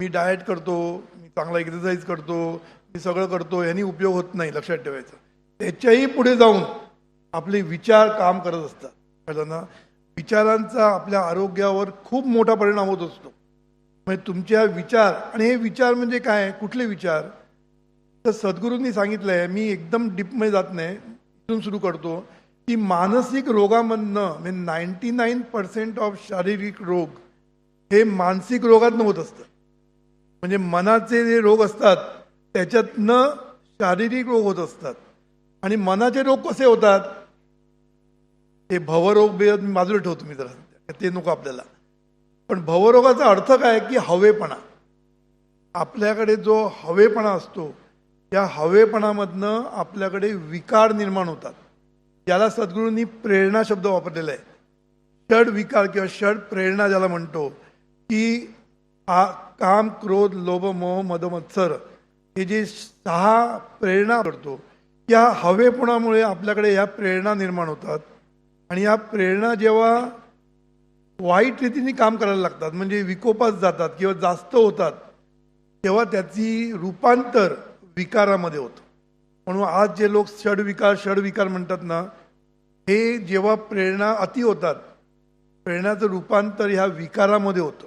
मी diet करतो मी चांगला exercise करतो मी सगळं करतो यांनी उपयोग होत नाही लक्षात ठेवायचं. त्याच्याही पुढे जाऊन आपले विचार काम करत असतात. कळताना विचारांचा आपल्या आरोग्यावर खूप मोठा परिणाम होत असतो. म्हणजे तुमच्या विचार आणि हे विचार म्हणजे काय? कुठले विचार? तर सद्गुरूंनी सांगितलं आहे मी एकदम डीपमध्ये जात नाही इथून सुरू करतो की मानसिक रोगामधनं म्हणजे नाईन्टी नाईन पर्सेंट ऑफ शारीरिक रोग हे मानसिक रोगातनं होत असतं. म्हणजे मनाचे जे रोग असतात त्याच्यातनं शारीरिक रोग होत असतात. आणि मनाचे रोग कसे होतात? ते भवरोग बेद बाजूला ठेवतो मी जरा. ते नको आपल्याला. पण भवरोगाचा अर्थ काय? की हवेपणा. आपल्याकडे जो हवेपणा असतो त्या हवेपणामधनं आपल्याकडे विकार निर्माण होतात. याला सद्गुरूंनी प्रेरणा शब्द वापरलेला आहे. षड विकार किंवा षड प्रेरणा ज्याला म्हणतो की आ काम क्रोध लोभ मोह मदमत्सर हे जे सहा प्रेरणा करतो या हवेपणामुळे आपल्याकडे या प्रेरणा निर्माण होतात. आणि या प्रेरणा जेव्हा वाईट रीतीने काम करायला लागतात म्हणजे विकोपात जातात किंवा जास्त होतात तेव्हा त्याची रूपांतर विकारामध्ये होतं. म्हणून आज जे लोक षडविकार षडविकार म्हणतात ना हे जेव्हा प्रेरणा अति होतात प्रेरणाचं रूपांतर ह्या विकारामध्ये होतं.